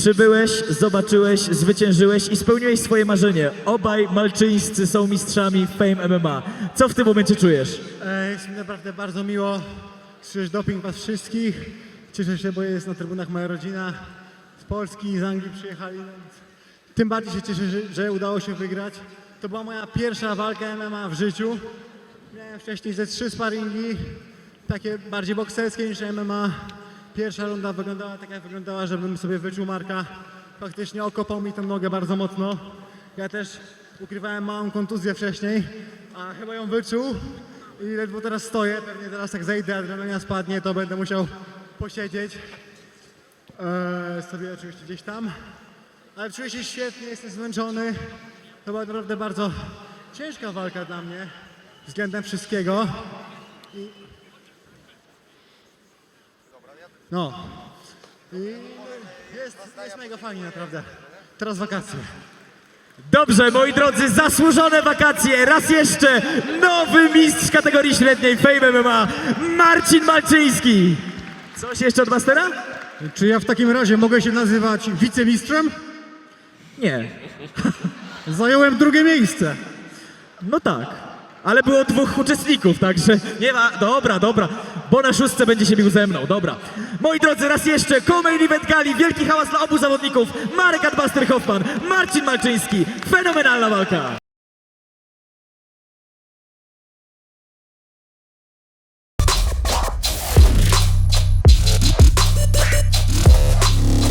Przybyłeś, zobaczyłeś, zwyciężyłeś i spełniłeś swoje marzenie. Obaj malczyńscy są mistrzami Fame MMA. Co w tym momencie czujesz? E, Jest mi naprawdę bardzo miło słyszeć doping was wszystkich. Cieszę się, bo jest na trybunach moja rodzina z Polski, z Anglii przyjechali. Tym bardziej się cieszę, że, że udało się wygrać. To była moja pierwsza walka MMA w życiu. Miałem wcześniej ze trzy sparingi, takie bardziej bokserskie niż MMA. Pierwsza runda wyglądała tak, jak wyglądała, żebym sobie wyczuł Marka. Faktycznie okopał mi tę nogę bardzo mocno. Ja też ukrywałem małą kontuzję wcześniej, a chyba ją wyczuł. I ledwo teraz stoję, pewnie teraz jak zejdę, adrenalina spadnie, to będę musiał posiedzieć eee, sobie oczywiście gdzieś tam. Ale czuję się świetnie, jestem zmęczony. To była naprawdę bardzo ciężka walka dla mnie względem wszystkiego. I... No. I jest, jest mega fajnie naprawdę. Teraz wakacje. Dobrze, moi drodzy, zasłużone wakacje. Raz jeszcze nowy mistrz kategorii średniej Fame MMA, Marcin Malczyński. Coś jeszcze od Mastera? Czy ja w takim razie mogę się nazywać wicemistrzem? Nie. Zająłem drugie miejsce. No tak. Ale było dwóch uczestników, także nie ma. Dobra, dobra. Bo na szóstce będzie się bił ze mną, dobra. Moi drodzy, raz jeszcze, co-main event gali, wielki hałas dla obu zawodników. Marek Adbuster Hoffman, Marcin Malczyński. Fenomenalna walka.